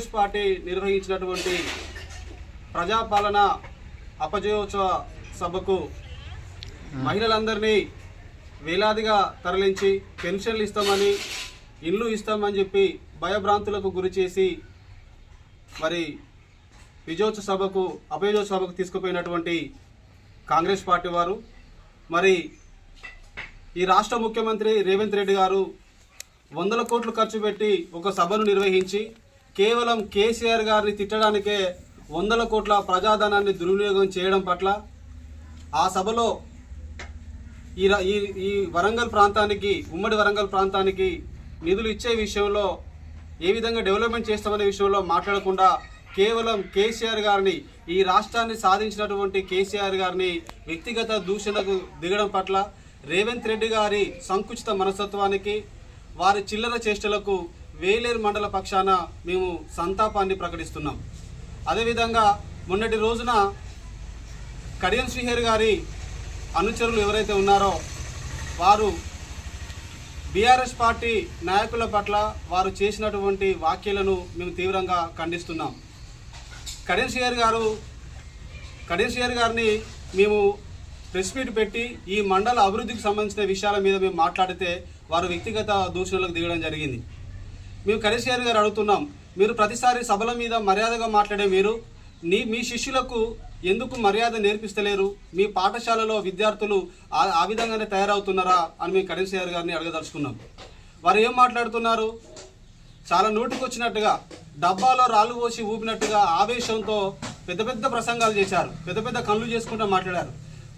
Congress party నిర్వహించినటువంటి ప్రజాపాలన అపజయోత్సవ సభకు మహిళలందరినీ వేలాదిగా తరలించి పెన్షన్లు ఇస్తామని ఇండ్లు ఇస్తామని చెప్పి భయభ్రాంతులకు గురి చేసి మరి విజయోత్సవ సభకు అపయోత్సవ సభకు తీసుకుపోయినటువంటి కాంగ్రెస్ పార్టీ వారు. మరి ఈ రాష్ట్ర ముఖ్యమంత్రి రేవంత్ రెడ్డి గారు వందల కోట్లు ఖర్చు పెట్టి ఒక సభను నిర్వహించి కేవలం కేసీఆర్ గారిని తిట్టడానికే వందల కోట్ల ప్రజాధనాన్ని దుర్వినియోగం చేయడం పట్ల ఆ సభలో ఈ ఈ ఈ వరంగల్ ప్రాంతానికి ఉమ్మడి వరంగల్ ప్రాంతానికి నిధులు ఇచ్చే విషయంలో ఏ విధంగా డెవలప్మెంట్ చేస్తామనే విషయంలో మాట్లాడకుండా కేవలం కేసీఆర్ గారిని ఈ రాష్ట్రాన్ని సాధించినటువంటి కేసీఆర్ గారిని వ్యక్తిగత దూషణకు దిగడం పట్ల రేవంత్ రెడ్డి గారి సంకుచిత మనస్తత్వానికి వారి చిల్లర చేష్టలకు వేలేరు మండల పక్షాన మేము సంతాపాన్ని ప్రకటిస్తున్నాం. అదేవిధంగా మొన్నటి రోజున కడియం శ్రీహరి గారి అనుచరులు ఎవరైతే ఉన్నారో వారు బీఆర్ఎస్ పార్టీ నాయకుల పట్ల వారు చేసినటువంటి వ్యాఖ్యలను మేము తీవ్రంగా ఖండిస్తున్నాం. కడియం శ్రీహరి గారు కడియం శ్రీహరి గారిని మేము ప్రెస్ మీట్ పెట్టి ఈ మండల అభివృద్ధికి సంబంధించిన విషయాల మీద మేము మాట్లాడితే వారు వ్యక్తిగత దూషణలకు దిగడం జరిగింది. మేము కడియం గారు అడుగుతున్నాం మీరు ప్రతిసారి సభల మీద మర్యాదగా మాట్లాడే మీరు నీ మీ శిష్యులకు ఎందుకు మర్యాద నేర్పిస్తలేరు? మీ పాఠశాలలో విద్యార్థులు ఆ ఆ విధంగానే తయారవుతున్నారా అని మేము కడియం గారిని అడగదలుచుకున్నాం. వారు ఏం మాట్లాడుతున్నారు? చాలా నోటికి వచ్చినట్టుగా డబ్బాలో రాళ్ళు పోసి ఊపినట్టుగా ఆవేశంతో పెద్ద పెద్ద ప్రసంగాలు చేశారు. పెద్ద పెద్ద కళ్ళు చేసుకుంటూ మాట్లాడారు.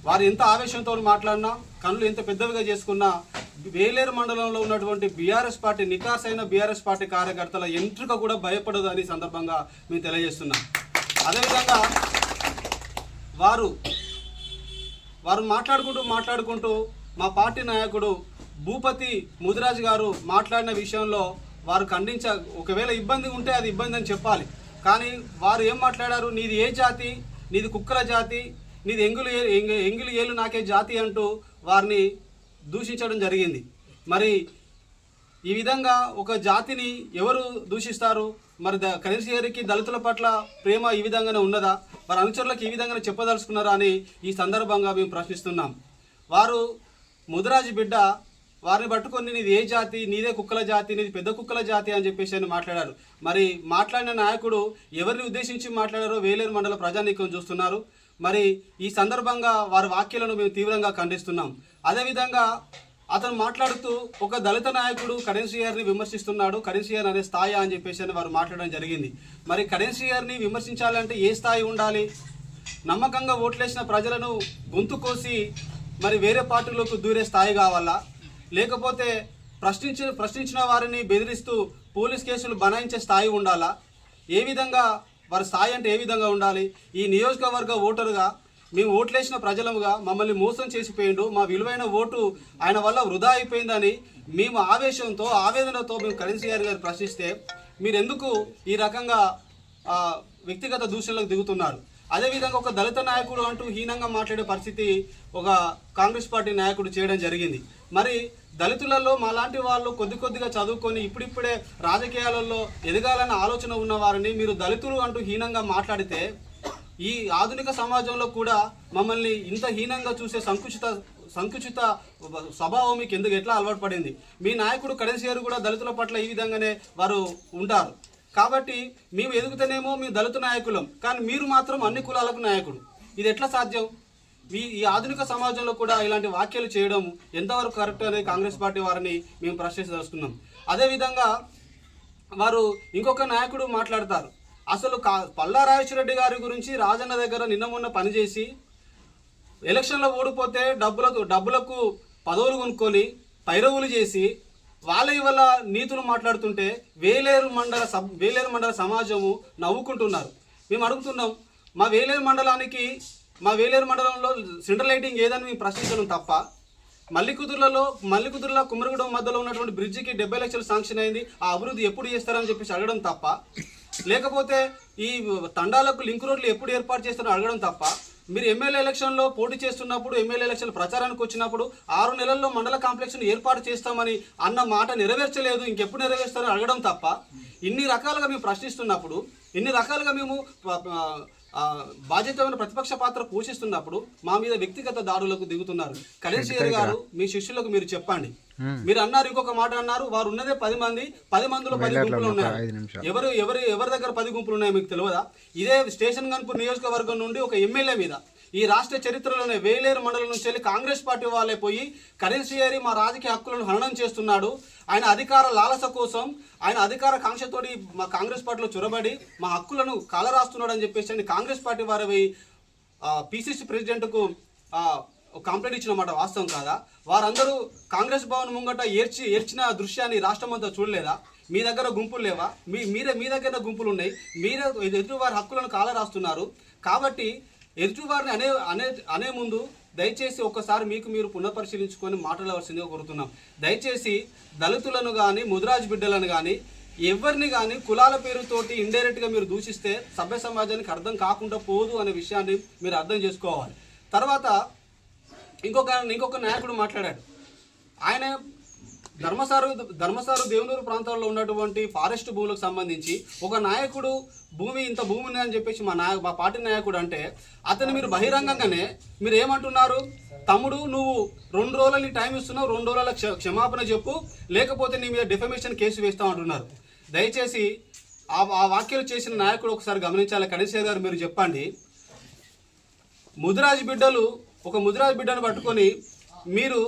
వారు ఎంత ఆవేశంతో మాట్లాడినా కళ్ళు ఎంత పెద్దవిగా చేసుకున్నా వేలేరు మండలంలో ఉన్నటువంటి బీఆర్ఎస్ పార్టీ నికాస్ అయిన బీఆర్ఎస్ పార్టీ కార్యకర్తల ఎంట్రుక కూడా భయపడదు అని సందర్భంగా మేము తెలియజేస్తున్నాం. అదేవిధంగా వారు వారు మాట్లాడుకుంటూ మాట్లాడుకుంటూ మా పార్టీ నాయకుడు భూపతి ముదిరాజు గారు మాట్లాడిన విషయంలో వారు ఖండించ ఒకవేళ ఇబ్బంది ఉంటే అది ఇబ్బంది అని చెప్పాలి. కానీ వారు ఏం మాట్లాడారు? నీది ఏ జాతి? నీది కుక్కల జాతి? నీది ఎంగులు ఎంగులు ఏలు నాకే జాతి అంటూ వారిని దూషించడం జరిగింది. మరి ఈ విధంగా ఒక జాతిని ఎవరు దూషిస్తారు? మరి ద కనీసరికి దళితుల పట్ల ప్రేమ ఈ విధంగానే ఉన్నదా? వారి అనుచరులకు ఈ విధంగానే చెప్పదలుచుకున్నారా అని ఈ సందర్భంగా మేము ప్రశ్నిస్తున్నాం. వారు ముదిరాజు బిడ్డ వారిని పట్టుకొని నీది ఏ జాతి? నీదే కుక్కల జాతి నీది పెద్ద కుక్కల జాతి అని చెప్పేసి అని మాట్లాడారు. మరి మాట్లాడిన నాయకుడు ఎవరిని ఉద్దేశించి మాట్లాడారో వేలేరు మండల ప్రజానీకం చూస్తున్నారు. మరి ఈ సందర్భంగా వారి వ్యాఖ్యలను మేము తీవ్రంగా ఖండిస్తున్నాం. అదేవిధంగా అతను మాట్లాడుతూ ఒక దళిత నాయకుడు కరెన్సీఆర్ని విమర్శిస్తున్నాడు కరెన్సీఆర్ అనే స్థాయి అని చెప్పేసి అని వారు మాట్లాడడం జరిగింది. మరి కరెన్సీఆర్ని విమర్శించాలంటే ఏ స్థాయి ఉండాలి? నమ్మకంగా ఓట్లేసిన ప్రజలను గొంతు కోసి మరి వేరే పార్టీలోకి దూరే స్థాయి కావాలా? లేకపోతే ప్రశ్నించిన ప్రశ్నించిన వారిని బెదిరిస్తూ పోలీస్ కేసులు బనాయించే స్థాయి ఉండాలా? ఏ విధంగా వారి స్థాయి అంటే ఏ విధంగా ఉండాలి? ఈ నియోజకవర్గ ఓటరుగా మేము ఓట్లేసిన ప్రజలముగా మమ్మల్ని మోసం చేసిపోయిండు మా విలువైన ఓటు ఆయన వల్ల వృధా అయిపోయిందని మేము ఆవేశంతో ఆవేదనతో మేము కరెన్సీ గారి గారు ప్రశ్నిస్తే మీరు ఎందుకు ఈ రకంగా వ్యక్తిగత దూషణలకు దిగుతున్నారు? అదేవిధంగా ఒక దళిత నాయకుడు అంటూ హీనంగా మాట్లాడే పరిస్థితి ఒక కాంగ్రెస్ పార్టీ నాయకుడు చేయడం జరిగింది. మరి దళితులలో మాలాంటి వాళ్ళు కొద్ది కొద్దిగా చదువుకొని ఇప్పుడిప్పుడే రాజకీయాలలో ఎదగాలన్న ఆలోచన ఉన్న వారిని మీరు దళితులు అంటూ హీనంగా మాట్లాడితే ఈ ఆధునిక సమాజంలో కూడా మమ్మల్ని ఇంత హీనంగా చూసే సంకుచిత సంకుచిత స్వభావం మీకు ఎందుకు ఎట్లా అలవాటు పడింది? మీ నాయకుడు కరెన్సీ గారు కూడా దళితుల పట్ల ఈ విధంగానే వారు ఉంటారు. కాబట్టి మేము ఎదుగుతనేమో మేము దళిత నాయకులం కానీ మీరు మాత్రం అన్ని కులాలకు నాయకుడు. ఇది ఎట్లా సాధ్యం? ఈ ఈ ఆధునిక సమాజంలో కూడా ఇలాంటి వ్యాఖ్యలు చేయడం ఎంతవరకు కరెక్ట్ అనేది కాంగ్రెస్ పార్టీ వారిని మేము ప్రశ్నించదలుచుకున్నాం. అదేవిధంగా వారు ఇంకొక నాయకుడు మాట్లాడతారు. అసలు కా పల్లా రెడ్డి గారి గురించి రాజన్న దగ్గర నిన్న మొన్న పనిచేసి ఎలక్షన్లో ఓడిపోతే డబ్బులకు డబ్బులకు పదవులు కొనుక్కొని పైరవులు చేసి వాళ్ళ ఇవాళ నీతులు మాట్లాడుతుంటే వేలేరు మండల సబ్ వేలేరు మండల సమాజము నవ్వుకుంటున్నారు. మేము అడుగుతున్నాం మా వేలేరు మండలానికి మా వేలేరు మండలంలో సెంట్రల్ లైటింగ్ ఏదని మేము ప్రశ్నించడం తప్ప మల్లికుదుర్లలో మల్లికుదుర్ల కుమ్మరిగూడెం మధ్యలో ఉన్నటువంటి బ్రిడ్జికి డెబ్బై లక్షలు శాంక్షన్ అయింది ఆ అభివృద్ధి ఎప్పుడు చేస్తారని చెప్పేసి అడగడం తప్ప లేకపోతే ఈ తండాలకు లింక్ రోడ్లు ఎప్పుడు ఏర్పాటు చేస్తారో అడగడం తప్ప మీరు ఎమ్మెల్యే ఎలక్షన్లో పోటీ చేస్తున్నప్పుడు ఎమ్మెల్యే ఎలక్షన్ ప్రచారానికి వచ్చినప్పుడు ఆరు నెలల్లో మండల కాంప్లెక్స్ను ఏర్పాటు చేస్తామని అన్న మాట నెరవేర్చలేదు ఇంకెప్పుడు నెరవేరుస్తారని అడగడం తప్ప ఇన్ని రకాలుగా మేము ప్రశ్నిస్తున్నప్పుడు ఇన్ని రకాలుగా మేము బాధ్యతమైన ప్రతిపక్ష పాత్ర పోషిస్తున్నప్పుడు మా మీద వ్యక్తిగత దాడులకు దిగుతున్నారు. కలేశ్వర్ గారు మీ శిష్యులకు మీరు చెప్పండి. మీరు అన్నారు ఇంకొక మాట అన్నారు వారు ఉన్నదే పది మంది పది మందిలో పది గుంపులు ఉన్నారు ఎవరు ఎవరు ఎవరి దగ్గర పది గుంపులు ఉన్నాయో మీకు తెలియదా? ఇదే స్టేషన్ గన్పూర్ నియోజకవర్గం నుండి ఒక ఎమ్మెల్యే మీద ఈ రాష్ట్ర చరిత్రలోనే వేలేరు మండలం నుంచి వెళ్ళి కాంగ్రెస్ పార్టీ వాళ్ళే పోయి కరెన్సీయరి మా రాజకీయ హక్కులను హననం చేస్తున్నాడు. ఆయన అధికార లాలస కోసం ఆయన అధికార కాంక్షతోటి మా కాంగ్రెస్ పార్టీలో చొరబడి మా హక్కులను కాలరాస్తున్నాడు అని చెప్పేసి అని కాంగ్రెస్ పార్టీ వారి పిసిసి ప్రెసిడెంట్కు కంప్లైంట్ ఇచ్చిన మాట వాస్తవం కాదా? వారందరూ కాంగ్రెస్ భవన్ ముంగట ఏర్చి ఏర్చిన దృశ్యాన్ని రాష్ట్రం అంతా చూడలేదా? మీ దగ్గర గుంపులు లేవా? మీ మీరే మీ దగ్గర గుంపులు ఉన్నాయి. మీరే ఎదురు వారి హక్కులను కాలరాస్తున్నారు. కాబట్టి ఎదుటి వారిని అనే అనే అనే ముందు దయచేసి ఒక్కసారి మీకు మీరు పునఃపరిశీలించుకొని మాట్లాడవలసిందిగా కోరుతున్నాం. దయచేసి దళితులను కానీ ముదిరాజు బిడ్డలను కానీ ఎవరిని కానీ కులాల పేరుతోటి ఇండైరెక్ట్గా మీరు దూషిస్తే సభ్య సమాజానికి అర్థం కాకుండా పోదు అనే విషయాన్ని మీరు అర్థం చేసుకోవాలి. తర్వాత ఇంకొక ఇంకొక నాయకుడు మాట్లాడాడు. ఆయన ధర్మసారు ధర్మసారు దేవునూరు ప్రాంతాల్లో ఉన్నటువంటి ఫారెస్ట్ భూములకు సంబంధించి ఒక నాయకుడు భూమి ఇంత భూమి ఉందని చెప్పేసి మా నాయ మా పార్టీ నాయకుడు అంటే అతను మీరు బహిరంగంగానే మీరు ఏమంటున్నారు తమ్ముడు నువ్వు రెండు రోజుల నీ టైం ఇస్తున్నావు రెండు రోజుల క్ష- క్షమాపణ చెప్పు లేకపోతే నీ మీద డిఫమేషన్ కేసు వేస్తాం అంటున్నారు. దయచేసి ఆ ఆ వ్యాఖ్యలు చేసిన నాయకుడు ఒకసారి గమనించాలి. కణేశ్వర్ గారు మీరు చెప్పండి. ముదిరాజు బిడ్డలు ఒక ముదిరాజు బిడ్డను పట్టుకొని మీరు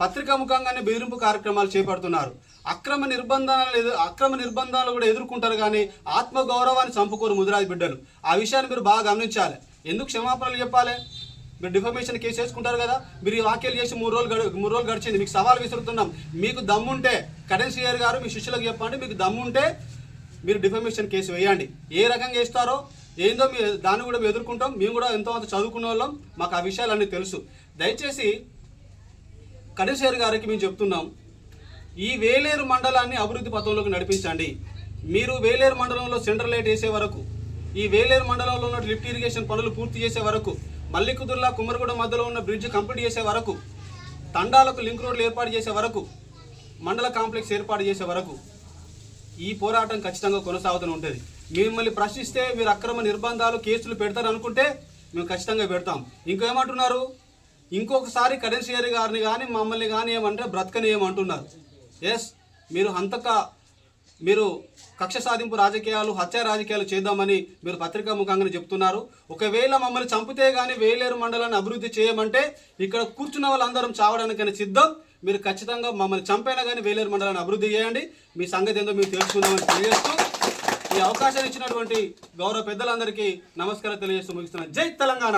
పత్రికా ముఖంగానే బెదిరింపు కార్యక్రమాలు చేపడుతున్నారు. అక్రమ నిర్బంధాలు అక్రమ నిర్బంధాలు కూడా ఎదుర్కొంటారు కానీ ఆత్మగౌరవాన్ని చంపుకోరు ముదిరాజు బిడ్డలు. ఆ విషయాన్ని మీరు బాగా గమనించాలి. ఎందుకు క్షమాపణలు చెప్పాలి? మీరు డిఫర్మేషన్ కేసు వేసుకుంటారు కదా మీరు ఈ వ్యాఖ్యలు చేసి మూడు రోజులు గడి మూడు రోజులు గడిచింది. మీకు సవాల్ విసురుతున్నాం. మీకు దమ్ముంటే కరెన్సీ గారు మీ శిష్యులకు చెప్పండి. మీకు దమ్ముంటే మీరు డిఫర్మేషన్ కేసు వేయండి. ఏ రకంగా వేస్తారో ఏందో మీ దాన్ని కూడా మేము ఎదుర్కొంటాం. మేము కూడా ఎంతో అంత చదువుకున్న వాళ్ళం. మాకు ఆ విషయాలన్నీ తెలుసు. దయచేసి కడిసేరు గారికి మేము చెప్తున్నాం ఈ వేలేరు మండలాన్ని అభివృద్ధి పథంలోకి నడిపించండి. మీరు వేలేరు మండలంలో సెంట్రల్ లైట్ వేసే వరకు ఈ వేలేరు మండలంలో ఉన్న లిఫ్ట్ ఇరిగేషన్ పనులు పూర్తి చేసే వరకు మల్లికుదుర్లా కుమ్మరిగూడ మధ్యలో ఉన్న బ్రిడ్జ్ కంప్లీట్ చేసే వరకు తండాలకు లింక్ రోడ్లు ఏర్పాటు చేసే వరకు మండల కాంప్లెక్స్ ఏర్పాటు చేసే వరకు ఈ పోరాటం ఖచ్చితంగా కొనసాగుతూనే ఉంటుంది. మిమ్మల్ని ప్రశ్నిస్తే మీరు అక్రమ నిర్బంధాలు కేసులు పెడతారు అనుకుంటే మేము ఖచ్చితంగా పెడతాం. ఇంకేమంటున్నారు? ఇంకొకసారి కరెన్సీయర్ గారిని కానీ మమ్మల్ని కానీ ఏమంటే బ్రతకని ఏమంటున్నారు. ఎస్ మీరు అంతక మీరు కక్ష సాధింపు రాజకీయాలు హత్య రాజకీయాలు చేద్దామని మీరు పత్రికా ముఖంగా చెప్తున్నారు. ఒకవేళ మమ్మల్ని చంపితే కానీ వేలేరు మండలాన్ని అభివృద్ధి చేయమంటే ఇక్కడ కూర్చున్న వాళ్ళందరం చావడానికైనా సిద్ధం. మీరు ఖచ్చితంగా మమ్మల్ని చంపైనా కానీ వేలేరు మండలాన్ని అభివృద్ధి చేయండి. మీ సంగతి ఏందో మీరు తెలుసుకుందామని తెలియజేస్తూ ఈ అవకాశాన్ని ఇచ్చినటువంటి గౌరవ పెద్దలందరికీ నమస్కారం తెలియజేస్తూ ముగిస్తున్నాను జై తెలంగాణ!